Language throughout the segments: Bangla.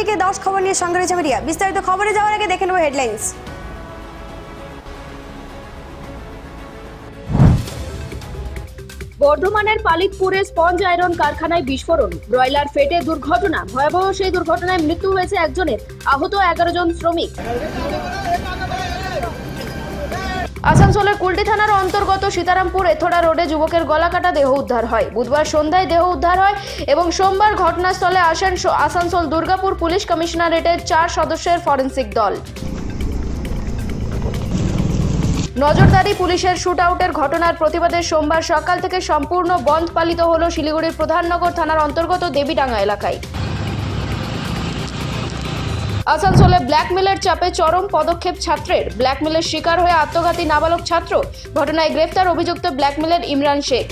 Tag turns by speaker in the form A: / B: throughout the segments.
A: দিকে দশ খবর নিয়ে সঙ্গে রয়েছে মিডিয়া। বিস্তারিত খবরে যাওয়ার আগে দেখে নেব হেডলাইন্স।
B: বর্ধমানের পালিতপুরে স্পঞ্জ আয়রন কারখানায় বিস্ফোরণ। ব্রয়লার ফেটে দুর্ঘটনা। ভয়াবহ সেই দুর্ঘটনায় মৃত্যু হয়েছে একজনের। আহত এগারো জন শ্রমিক। আসানসোলের কুলটি থানার অন্তর্গত সীতারামপুর এথোড়া রোডে যুবকের গলাকাটা দেহ উদ্ধার হয়। বুধবার সন্ধ্যায় দেহ উদ্ধার হয় এবং সোমবার ঘটনাস্থলে আসেন আসানসোল দুর্গাপুর পুলিশ কমিশনারেটের চার সদস্যের ফরেন্সিক দল। নজরদারি পুলিশের শুট আউটের ঘটনার প্রতিবাদে সোমবার সকাল থেকে সম্পূর্ণ বন্ধ পালিত হল শিলিগুড়ির প্রধাননগর থানার অন্তর্গত দেবীডাঙ্গা এলাকায়। আসানসোলে ব্ল্যাকমেলের চাপে চরম পদক্ষেপ ছাত্রের। ব্ল্যাকমেলের শিকার হয়ে আত্মঘাতী নাবালক ছাত্র ঘটনায় গ্রেফতার অভিযুক্ত ব্ল্যাকমেলের ইমরান শেখ।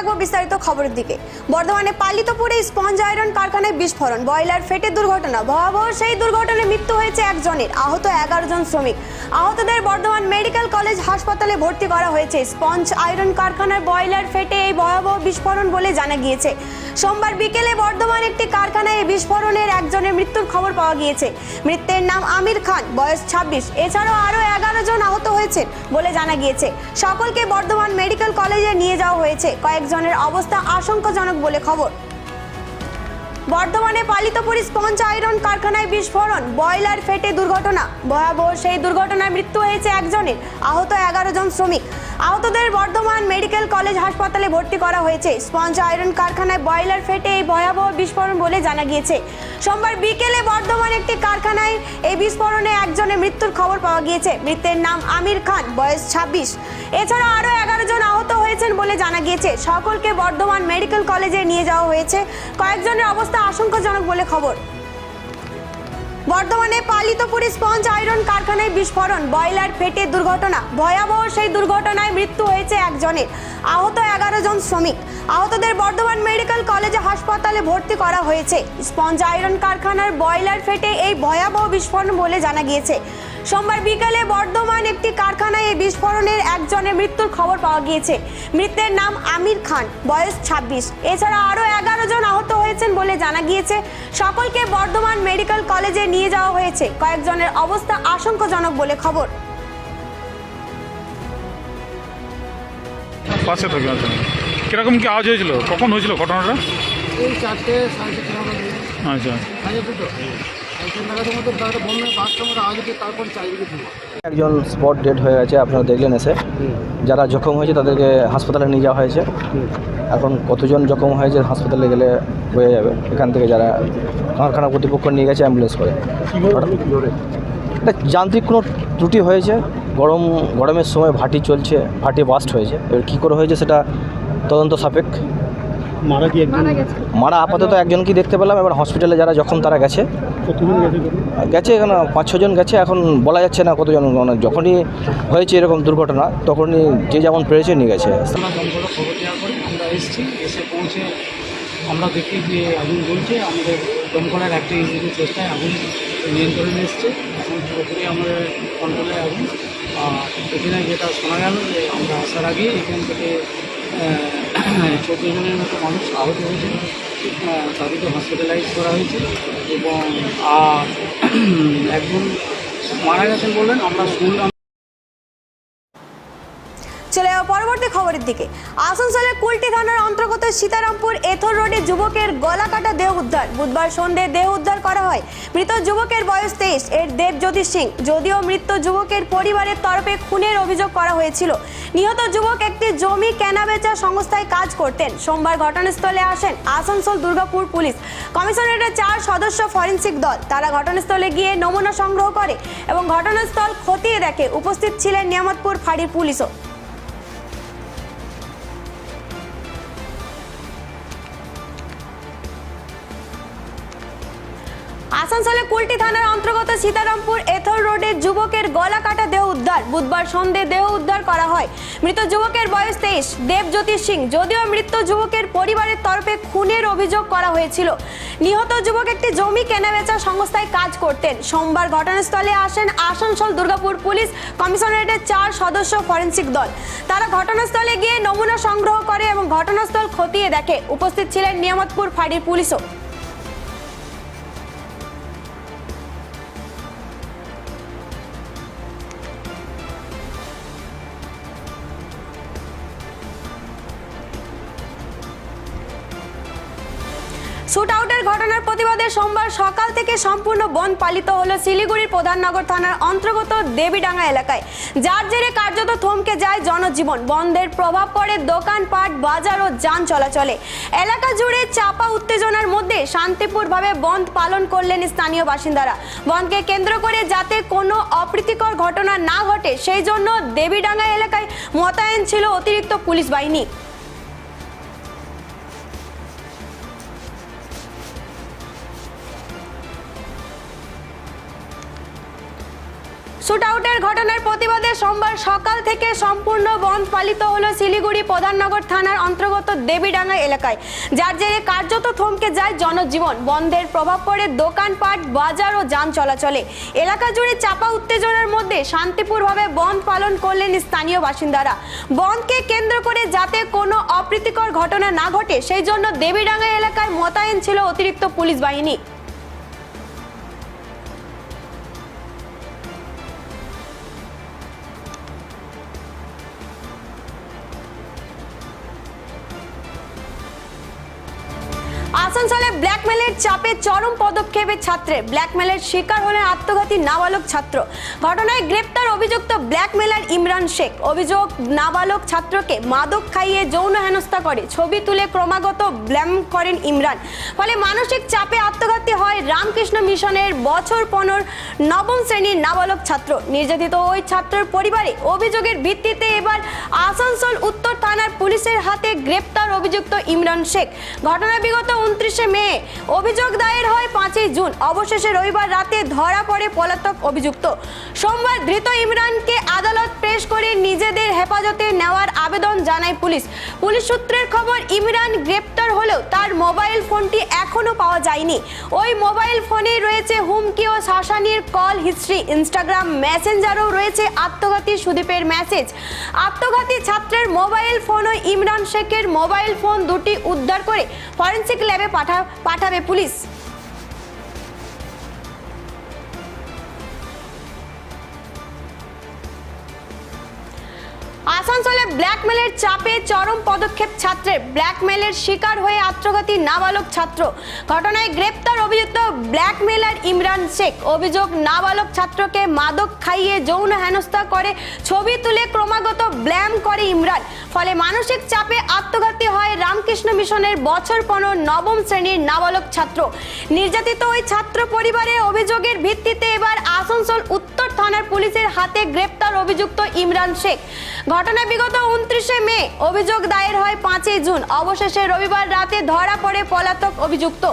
A: রাখব বিস্তারিত খবরের দিকে। বর্ধমানে পালিতপুরে স্পঞ্জ আয়রন কারখানায় বিস্ফোরণ। বয়লার ফেটে দুর্ঘটনা। ভয়াবহ সেই দুর্ঘটনায় মৃত্যু হয়েছে একজনের। আহত এগারো জন শ্রমিক। আহতদের বর্ধমান মেডিকেল কলেজ হাসপাতালে ভর্তি করা হয়েছে। স্পঞ্জ আয়রন কারখানার বয়লার ফেটে এই ভয়াবহ বিস্ফোরণ বলে জানা গিয়েছে। সোমবার বিকেলে বর্ধমান একটি কারখানায় বিস্ফোরণের একজনের মৃত্যুর খবর পাওয়া গিয়েছে। মৃতের নাম আমির খান, বয়স ছাব্বিশ। এছাড়াও আরও এগারো জন আহত হয়েছেন বলে জানা গিয়েছে। সকলকে বর্ধমান মেডিকেল কলেজে নিয়ে যাওয়া হয়েছে। কয়েকজনের অবস্থা আশঙ্কাজনক বলে খবর। বর্ধমানে পালিত পুরী স্পঞ্জ আয়রন কারখানায় বিস্ফোরণ বয়লার ফেটে দুর্ঘটনা। ভয়াবহ সেই দুর্ঘটনায় মৃত্যু হয়েছে একজনের, আহত এগারো জন শ্রমিক। আহতদের বর্ধমান মেডিকেল কলেজ হাসপাতালে ভর্তি করা হয়েছে। স্পঞ্জ আয়রন কারখানায় বয়লার ফেটে এই ভয়াবহ বিস্ফোরণ বলে জানা গিয়েছে। সোমবার বিকেলে বর্ধমান একটি কারখানায় এই বিস্ফোরণে একজনের মৃত্যুর খবর পাওয়া গিয়েছে। মৃতের নাম আমির খান, বয়স ছাব্বিশ। এছাড়া আরও এগারো জন আহত হয়েছেন বলে জানা গিয়েছে। সকলকে বর্ধমান মেডিকেল কলেজে নিয়ে যাওয়া হয়েছে। কয়েকজনের অবস্থা আশঙ্কাজনক বলে খবর। বর্ধমানে পালিতপুর স্পঞ্জ আয়রন কারখানায় বিস্ফোরণ বয়লার ফেটে দুর্ঘটনা। ভয়াবহ সেই দুর্ঘটনায় মৃত্যু হয়েছে একজনের। আহত এগারো জন শ্রমিক। আহতদের বর্ধমান মেডিকেল কলেজে হাসপাতালে ভর্তি করা হয়েছে। স্পঞ্জ আয়রন কারখানার বয়লার ফেটে এই ভয়াবহ বিস্ফোরণ বলে জানা গিয়েছে। সোমবার বিকালে বর্ধমান একটি কারখানায় এই বিস্ফোরণের একজনের মৃত্যুর খবর পাওয়া গিয়েছে। মৃতের নাম আমির খান বয়স ছাব্বিশ। এছাড়া আরও এগারো জন আহত হয়েছেন বলে জানা গিয়েছে। সকলকে বর্ধমান মেডিকেল কলেজে নিয়ে যাওয়া হয়েছে। কয়েকজনের অবস্থা আশঙ্কাজনক বলে খবর।
C: পাশে থাকি কীরকম কি আওয়াজ হয়েছিল? কখন হয়েছিল ঘটনাটা?
D: এই চারটে সাড়ে চারটে
C: আচ্ছা।
D: একজন
E: স্পট ডেড হয়ে গেছে, আপনারা দেখলেন এসে। যারা জখম হয়েছে তাদেরকে হাসপাতালে নিয়ে যাওয়া হয়েছে। এখন কতজন জখম হয়েছে হাসপাতালে গেলে হয়ে যাবে? এখান থেকে যারা কারখানা কর্তৃপক্ষ নিয়ে গেছে অ্যাম্বুলেন্স করে। এটা যান্ত্রিক কোনো ত্রুটি হয়েছে? গরম, গরমের সময় ভাটি চলছে, ভাটি বাস্ট হয়েছে। এবার কী করে হয়েছে সেটা তদন্ত সাপেক্ষ।
D: মারা কি একজন
E: মারা আপাতত একজনকেই দেখতে পেলাম এবার হসপিটালে যারা যখন তারা গেছে।
D: কতজন গেছে
E: এখানে? পাঁচ ছজন গেছে এখন বলা যাচ্ছে না কতজন মানে যখনই হয়েছে এরকম দুর্ঘটনা তখনই যে যেমন পেরেছে নিয়ে গেছে।
D: এসেছি এসে পৌঁছে আমরা দেখি যে আগুন জ্বলছে আমাদের দমকলের একটা ইঞ্জিনের চেষ্টায় আগুন নিয়ন্ত্রণে এসছে। এখন পুরোপুরি আমাদের কন্ট্রোলে আগুন। এখানে যেটা শোনা গেল যে আমরা আসার আগে এখান থেকে চোদ্দ জনের মতো মানুষ আহত হয়েছে। আহ, তাদেরকে হসপিটালাইজ করা হয়েছে। এবং একজন মারা গেছেন বললেন আমরা শুনলাম
A: খবরের দিকে। আসানসোলের কুলটি থানার অন্তর্গত সীতারামপুর এথর রোডে যুবকের গলা কাটা দেহ উদ্ধার। বুধবার সন্ধ্যে দেহ উদ্ধার করা হয়। মৃত যুবকের বয়স তেইশ। এর দেবজ্যোতি সিং, যদিও মৃত যুবকের পরিবারের তরফে খুনের অভিযোগ করা হয়েছিল। নিহত যুবক একটি জমি কেনাবেচা সংস্থায় কাজ করতেন। সোমবার ঘটনাস্থলে আসেন আসানসোল দুর্গাপুর পুলিশ। কমিশনারেটের চার সদস্য ফরেন্সিক দল। তারা ঘটনাস্থলে গিয়ে নমুনা সংগ্রহ করে এবং ঘটনাস্থল খতিয়ে দেখে। উপস্থিত ছিলেন নিয়ামতপুর ফাঁড়ির পুলিশও। কুলটি থানার অন্তর্গত সীতারামপুর এথর রোডে যুবকের গলা কাটা দেহ উদ্ধার। বুধবার সন্ধে দেহ উদ্ধার করা হয়। মৃত যুবকের বয়স তেইশ। দেবজ্যোতি সিং যদিও মৃত যুবকের পরিবারের তরফে খুনের অভিযোগ করা হয়েছিল। নিহত যুবক একটি জমি কেনাবেচা সংস্থায় কাজ করতেন। সোমবার ঘটনাস্থলে আসেন আসানসোল দুর্গাপুর পুলিশ কমিশনারেটের চার সদস্য ফরেন্সিক দল। তারা ঘটনাস্থলে গিয়ে নমুনা সংগ্রহ করে এবং ঘটনাস্থল খতিয়ে দেখে। উপস্থিত ছিলেন নিয়ামতপুর ফাঁড়ির পুলিশও। শুট আউটের ঘটনার প্রতিবাদে সোমবার সকাল থেকে সম্পূর্ণ বন্ধ পালিত হলো শিলিগুড়ির প্রধাননগর থানার অন্তর্গত দেবীডাঙ্গা এলাকায়। যার জেরে কার্যত থমকে যায় জনজীবন। বন্ধের প্রভাব পড়ে দোকানপাট, বাজার ও যান চলাচলে। এলাকা জুড়ে চাপা উত্তেজনার মধ্যে শান্তিপূর্ণভাবে বন্ধ পালন করলেন স্থানীয় বাসিন্দারা। বন্ধকে কেন্দ্র করে যাতে কোনো অপ্রীতিকর ঘটনা না ঘটে, সেই জন্য দেবীডাঙ্গা এলাকায় মোতায়েন ছিল অতিরিক্ত পুলিশ বাহিনী। শুট আউটের ঘটনার প্রতিবাদে সোমবার সকাল থেকে সম্পূর্ণ বন্ধ পালিত হলো শিলিগুড়ি প্রধাননগর থানার অন্তর্গত দেবীডাঙ্গা এলাকায়। যার জেরে কার্যত থমকে যায় জনজীবন। বন্ধের প্রভাব পড়ে দোকানপাট, বাজার ও যান চলাচলে। এলাকা জুড়ে চাপা উত্তেজনার মধ্যে শান্তিপূর্ণভাবে বন্ধ পালন করলেন স্থানীয় বাসিন্দারা। বন্ধকে কেন্দ্র করে যাতে কোনো অপ্রীতিকর ঘটনা না ঘটে, সেই জন্য দেবীডাঙ্গা এলাকায় মোতায়েন ছিল অতিরিক্ত পুলিশ বাহিনী। আসানসোলে ব্ল্যাকমেলের চাপে চরম পদক্ষেপে ছাত্রের ব্ল্যাকমেলের শিকার হলেন আত্মঘাতী নাবালক ছাত্র। ঘটনায় গ্রেপ্তার অভিযুক্ত ব্ল্যাকমেলার ইমরান শেখ। অভিযোগ, নাবালক ছাত্রকে মাদক খাইয়ে যৌন হেনস্থা করে। ছবি তুলে ক্রমাগত ব্ল্যাম করেন ইমরান। ফলে মানসিক চাপে আত্মঘাতী হয় রামকৃষ্ণ মিশনের বছর পনেরো নবম শ্রেণির নাবালক ছাত্র। নির্যাতিত ওই ছাত্রের পরিবারে অভিযোগের ভিত্তিতে এবার আসানসোল উত্তর থানার পুলিশের হাতে গ্রেপ্তার অভিযুক্ত ইমরান শেখ। ঘটনা বিগত উনত্রিশে মে, অভিযোগ দায়ের হয় পাঁচই জুন। অবশেষে রবিবার রাতে ধরা পড়ে পলাতক অভিযুক্ত। সোমবার ধৃত ইমরানকে আদালত পেশ করে নিজেদের হেফাজতে নেওয়ার আবেদন জানায় পুলিশ। পুলিশ সূত্রের খবর, ইমরান গ্রেপ্তার হলেও তার মোবাইল ফোনটি এখনও পাওয়া যায়নি। ওই মোবাইল ফোনে রয়েছে হুমকি ও শাসানির কল হিস্ট্রি, ইনস্টাগ্রাম মেসেঞ্জারও রয়েছে আত্মঘাতী সুদীপের মেসেজ। আত্মঘাতী ছাত্রের মোবাইল ফোন ও ইমরান শেখের মোবাইল ফোন দুটি উদ্ধার করে ফরেন্সিক ল্যাবে পাঠা পাঠাবে পুলিশ। আসানসোলে ব্ল্যাকমেলের চাপে চরম পদক্ষেপ ছাত্রের ব্ল্যাকমেলের শিকার হয়ে আত্মঘাতী নাবালক ছাত্র। ঘটনায় গ্রেপ্তার অভিযুক্ত ব্ল্যাকমেলার ইমরান শেখ। অভিযোগ, নাবালক ছাত্রকে মাদক খাইয়ে যৌন হেনস্থা করে, ছবি তুলে ক্রমাগত ব্ল্যাম করে ইমরান। ফলে মানসিক চাপে আত্মঘাতী হয় রামকৃষ্ণ মিশনের বছর পনেরো নবম শ্রেণির নাবালক ছাত্র। নির্যাতিত ওই ছাত্র পরিবারে অভিযোগের ভিত্তিতে এবার আসানসোল উত্তর থানার পুলিশের হাতে গ্রেপ্তার অভিযুক্ত ইমরান শেখ। ঘটনা বিগত উনত্রিশে মে, অভিযোগ দায়ের হয় পাঁচই জুন। অবশেষে রবিবার রাতে ধরা পড়ে পলাতক অভিযুক্ত।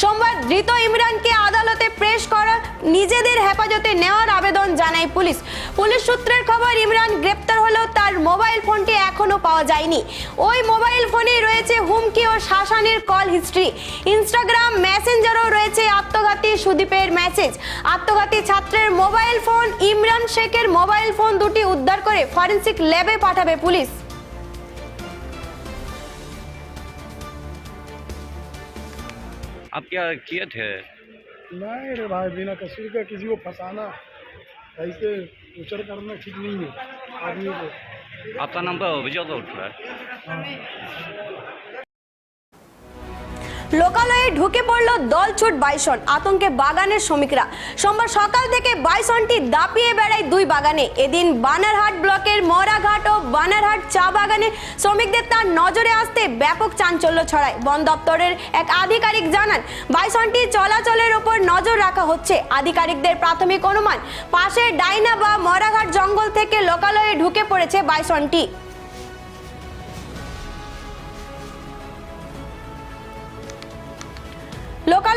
A: সোমবার ধৃত ইমরানকে আদালতে পেশ করা নিজেদের হেফাজতে নেওয়ার আবেদন জানায় পুলিশ। পুলিশ সূত্রের খবর, ইমরান গ্রেপ্তার হলেও তার মোবাইল ফোনটি এখনও পাওয়া যায়নি। ওই মোবাইল ফোনে রয়েছে হুমকি ও শাসানির কল হিস্ট্রি। ইনস্টাগ্রাম মেসেঞ্জারও রয়েছে আত্মঘাতী সুদীপের মেসেজ। আত্মঘাতী ছাত্রের মোবাইল ফোন, ইমরান শেখের মোবাইল ফোন দুটি উদ্ধার করে ফরেন্সিক ল্যাবে পাঠাবে পুলিশ।
F: आप क्या किए थे?
G: नहीं रे भाई बिना कसूर का किसी को फंसाना। ऐसे उचर करना ठीक नहीं है। आदमी को।
F: आपका नाम पर अभियोग उठ रहा है।
A: লোকালয়ে ঢুকে পড়ল দলছুট বাইসন, আতঙ্কে বাগানের শ্রমিকরা। সোমবার সকাল থেকে বাইসনটি দাপিয়ে বেড়ায় দুই বাগানে। এদিন বানারহাট ব্লকের মরাঘাট ও বানারহাট চা বাগানে শ্রমিকদের তার নজরে আসতে ব্যাপক চাঞ্চল্য ছড়ায়। বন দপ্তরের এক আধিকারিক জানান, বাইসনটি চলাচলের ওপর নজর রাখা হচ্ছে। আধিকারিকদের প্রাথমিক অনুমান পাশের ডাইনা বা মরাঘাট জঙ্গল থেকে লোকালয়ে ঢুকে পড়েছে বাইসনটি।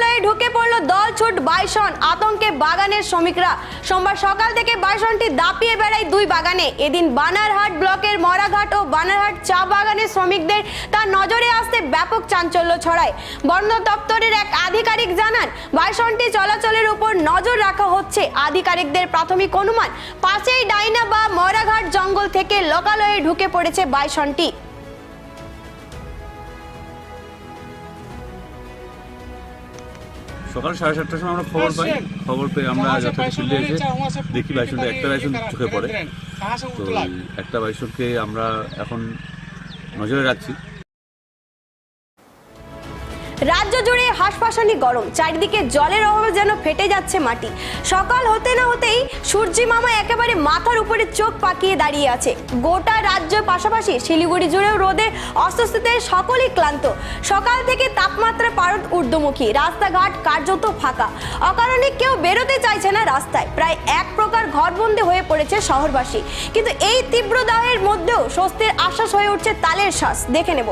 A: লোকালয়ে ঢুকে পড়ল দল ছুট বাইসন। আতঙ্কে বাগানের শ্রমিকরা। সোমবার সকাল থেকে বাইসনটি দাপিয়ে বেড়ায় দুই বাগানে। এদিন বানারহাট ব্লকের মরাঘাট ও বানারহাট চা বাগানের শ্রমিকদের তার নজরে আসতে ব্যাপক চাঞ্চল্য ছড়ায়। বন দপ্তরের এক আধিকারিক জানান, বাইসনটি চলাচলের উপর নজর রাখা হচ্ছে। আধিকারিকদের প্রাথমিক অনুমান, পাশেই ডাইনা বা মরাঘাট জঙ্গল থেকে লোকালয়ে ঢুকে পড়েছে বাইসনটি।
H: সকাল সাড়ে সাতটার সময় আমরা খবর পাই। খবর পেয়ে আমরা যথাযথ ফিল্ডে এসে দেখি বাইসনটা একটা বাইসন চোখে পড়ে। তো একটা বাইসনকে আমরা এখন নজরে রাখছি।
A: রাজ্য জুড়ে হাঁসফাঁসানি গরম। চারিদিকে জলের অভাবে যেন ফেটে যাচ্ছে মাটি। সকাল হতে না হতেই সূর্যি মামা একেবারে মাথার উপরে চোখ পাকিয়ে দাঁড়িয়ে আছে। গোটা রাজ্যের পাশাপাশি শিলিগুড়ি জুড়েও রোদে অস্বস্তিতে সকলেই ক্লান্ত। সকাল থেকে তাপমাত্রা পারদ ঊর্ধ্বমুখী। রাস্তাঘাট কার্যত ফাঁকা। অকারণে কেউ বেরোতে চাইছে না রাস্তায়। প্রায় এক প্রকার ঘরবন্দি হয়ে পড়েছে শহরবাসী। কিন্তু এই তীব্র দাহের মধ্যেও স্বস্তির আশ্বাস হয়ে উঠছে তালের শ্বাস। দেখে নেব।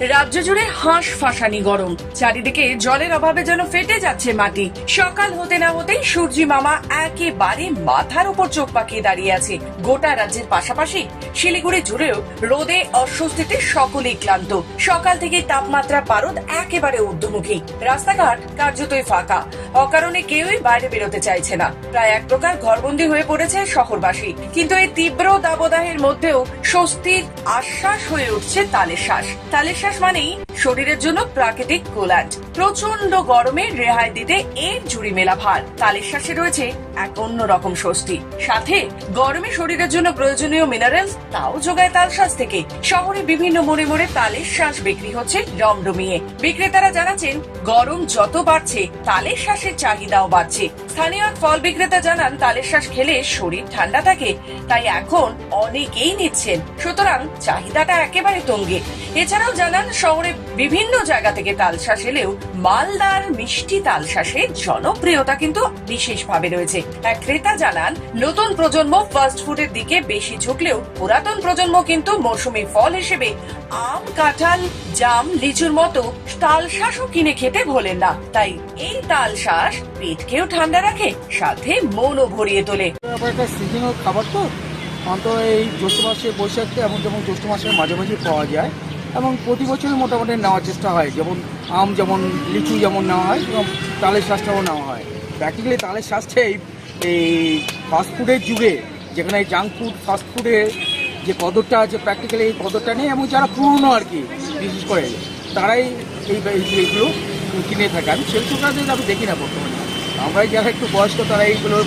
I: রাজ্য জুড়ে হাঁস ফাঁসানি গরম। চারিদিকে জলের অভাবে যেন ফেটে যাচ্ছে মাটি। সকাল হতে না হতেই সূর্যি মামা একেবারে মাথার উপর চোখ পাকিয়ে দাঁড়িয়ে আছে। গোটা রাজ্যের পাশাপাশি শিলিগুড়ি জুড়েও রোদে অস্বস্তিতে সকলেই ক্লান্ত। সকাল থেকে তাপমাত্রা পারদ একেবারে ঊর্ধ্বমুখী। রাস্তাঘাট কার্যতই ফাঁকা। অকারণে কেউই বাইরে বেরোতে চাইছে না। প্রায় এক প্রকার ঘরবন্দি হয়ে পড়েছে শহরবাসী। কিন্তু এই তীব্র দাবদাহের মধ্যেও স্বস্তির আশ্বাস হয়ে উঠছে তালের শ্বাস। তালের শ্বাস মানেই শরীরের জন্য প্রাকৃতিক কোলাট প্রচণ্ড গরমে রেহাই দিতে এর জুড়ি মেলা ভার। তালের শ্বাসে রয়েছে এক অন্য রকম স্বস্তি। সাথে গরমে শরীরের জন্য প্রয়োজনীয় মিনারেলস তাও যোগায় তাল শ্বাস থেকে। শহরে বিভিন্ন মোড়ে মোড়ে তালের শ্বাস বিক্রি হচ্ছে রমরমিয়ে বিক্রেতারা জানাচ্ছেন, গরম যত বাড়ছে, তালের শ্বাসের চাহিদাও বাড়ছে। স্থানীয় এক ফল বিক্রেতা জানান, তালের শ্বাস খেলে শরীর ঠান্ডা থাকে, তাই এখন অনেকেই নিচ্ছেন। সুতরাং চাহিদাটা একেবারে তঙ্গে। এছাড়াও জানান, শহরে বিভিন্ন জায়গা থেকে তালশ্বাস এলেও মালদার মিষ্টি তালশ্বাসের জনপ্রিয়তা কিন্তু বিশেষভাবে রয়েছে। এক ক্রেতা জানান, নতুন প্রজন্ম ফাস্ট ফুডের দিকে বেশি ঝুঁকলেও পুরাতন প্রজন্ম কিন্তু মৌসুমী ফল হিসেবে আম, কাঁঠাল, জাম, লিচুর মতো তালশ্বাসও কিনে খেতে ভোলেন না। তাই এই তালশ্বাস পেটকেও ঠান্ডা রাখে, সাথে মনও ভরিয়ে তোলে।
J: সিজনাল খাবার তো, অন্তত এই জ্যৈষ্ঠ মাসে, বৈশাখে এমন যেমন জ্যৈষ্ঠ মাসের মাঝামাঝি পাওয়া যায়, এবং প্রতি বছরই মোটামুটি নেওয়ার চেষ্টা হয়, যেমন আম, যেমন লিচু যেমন নেওয়া হয়, এবং তালের শ্বাসটাও নেওয়া হয়। প্র্যাকটিক্যালি তালের শ্বাসটা এই এই ফাস্টফুডের যুগে যেখানে জাঙ্ক ফুড ফাস্টফুডের যে কদরটা আছে প্র্যাকটিক্যালি এই কদরটা নেই এবং যারা পুরনো আর কি বিশেষ করে তারাই এই এই- এইগুলো কিনে থাকে। আমি সেই ছেলেছোকরাদের আমি দেখি না বর্তমানে। আমরাই যারা একটু বয়স্ক তারা এইগুলো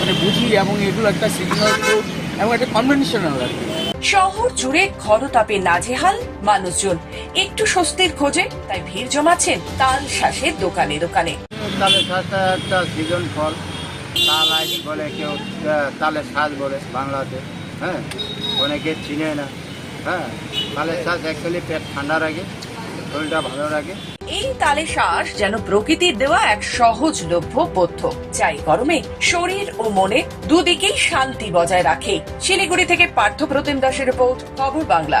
J: মানে বুঝি এবং এগুলো একটা সিজনাল ফ্রুট এবং একটা কনভেনশনাল আর কি।
I: শহর জুড়ে খরতাপে নাজেহাল মানুষজন। একটু স্বস্তির খোঁজে তাই ভিড় জমাচ্ছেন তাল শ্বাসের দোকানে দোকানে।
J: তালের শ্বাসটা একটা সিজন ফল। বলে কেউ তালের শ্বাস বলে বাংলাতে হ্যাঁ? অনেকে চিনে না হ্যাঁ? তালের শ্বাস অ্যাকচুয়ালি পেট ঠান্ডা রাখে, শরীরটা ভালো রাখে।
I: এই তালে শ্বাস যেন প্রকৃতির দেওয়া এক সহজলভ্য পথ্য চাই গরমে, শরীর ও মনে দুদিকেই শান্তি বজায় রাখে। শিলিগুড়ি থেকে পার্থ প্রতিম দাসের রিপোর্ট, খবর বাংলা।